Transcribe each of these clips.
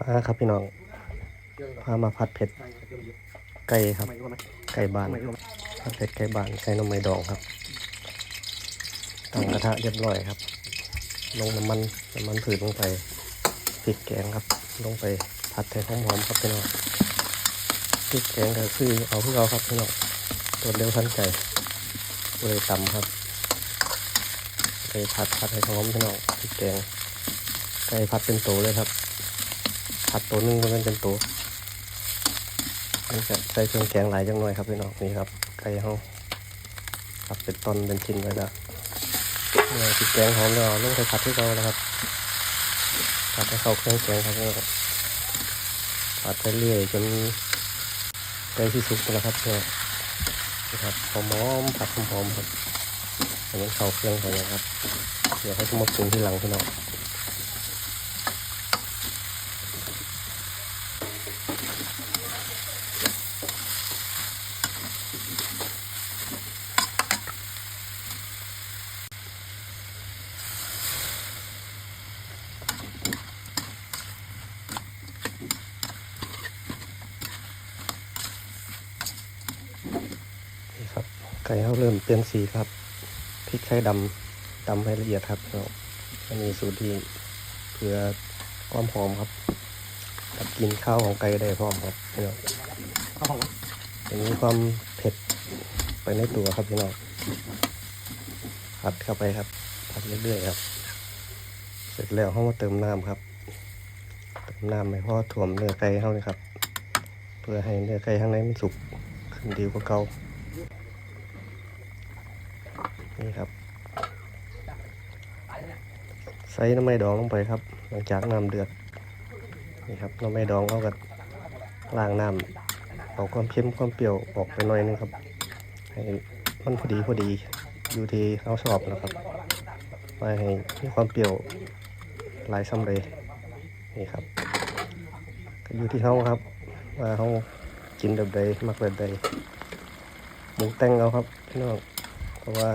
มาครับพี่น้องพามาผัดเผ็ดไก่ครับ ไก่บานผัดเผ็ดไก่บานใส่นมไม้ดองครับตั้งกระทะเรียบร้อยครับ ลงน้ำมันน้ำมันผืดลงไปพริกแกงครับ ลงไปผัดให้หอมๆครับพี่น้องพริกแกงก็คือเอาพวกเราครับพี่น้องตัวเร็วทันใจเลยตำครับไปผัดผัดให้หอมพี่น้องพริกแกงไก่ผัดเป็นโตเลยครับ ผัดตัวหนึงมันเป็นตัวมันจะใส่เครื่องแกงหลายจังหน่อยครับพี่น้องนี่ครับไก่เขาผัดเป็นตอนเป็นชิ้นไว้แล้วเนี่ยพริกแกงหอมแล้วเอาลงไปผัดที่เราแล้วครับผัดให้เข้าเครื่องแกงครับพี่น้องผัดไปเรื่อยจนไก่ที่สุกแล้วครับเนี่ยนี่ครับหอมๆผัดหอมๆครับอันนี้เข้าเครื่องไปนะครับเดี๋ยวให้ทั้งหมดปรุงที่หลังพี่น้อง นี่ครับไก่เขาเริ่มเปลี่ยนสีครับพริกไทยดำดำให้ละเอียดครับเราอันนี้สูตรที่เพื่อความหอมครับกับกินข้าวของไก่ได้พร้อมครับพี่น้องอันนี้ความเผ็ดไปในตัวครับพี่น้องผัดเข้าไปครับผัดเรื่อยๆครับ เสร็จแล้วเขามาเติมน้ำครับ เติมน้ำให้พ่อถ่วมเนื้อไก่เขาเลยครับ เพื่อให้เนื้อไก่ข้างในมันสุกขึ้นดีกว่าเก่า นี่ครับ ใส่น้ำไม่ดองลงไปครับ หลังจากน้ำเดือด นี่ครับน้ำไม่ดองเขาก็ล้างน้ำเอาความเค็มความเปรี้ยวออกไปหน่อยนึงครับ ให้มันพอดีพอดีอยู่ที่เขาชอบนะครับไม่ให้มีความเปรี้ยวลายซ้ำเลยนี่ครับก็อยู่ที่เขาครับ ว่าเขากินแบบใดมักแบบใดหมูแต่งเอาครับพี่น้องเพราะว่า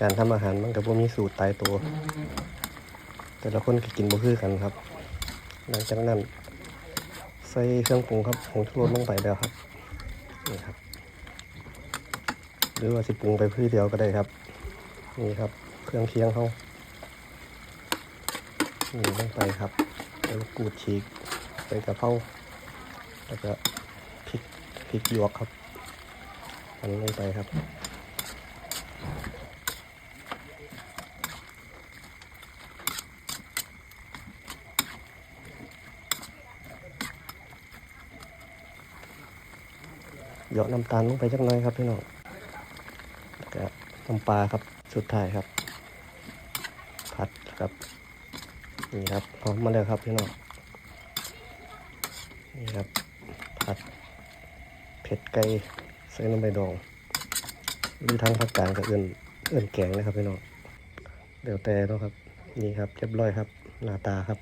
การทำอาหารมันกับพว่ามีสูตรตายตัว แต่ละคนก็กินบ่คือกันครับ หลังจากนั้น ใส่เครื่องปรุงครับผงชูรสลงไปแล้วครับนี่ครับ หรือว่าสิปรุงไปเพื่อเดียวก็ได้ครับ นี่ครับ เครื่องเคียงเขานี่ลงไปครับแล้วกูดฉีกไปกระเพราแล้วก็พริกพริกหยวกครับอันนี้ลงไปครับ หยอดน้ำตาลลงไปจักหน่อยครับพี่น้องก็น้ำปลาครับสุดท้ายครับ ผัดครับนี่ครับพร้อมมาแล้วครับพี่น้องนี่ครับผัดเผ็ดไก่ใส่น้ำใบดองหรือทางภาคกลางก็เอื่นเอื่นแกงนะครับพี่น้องเดี๋ยวแต่เนาะครับ นี่ครับเรียบร้อยครับหน้าตาครับ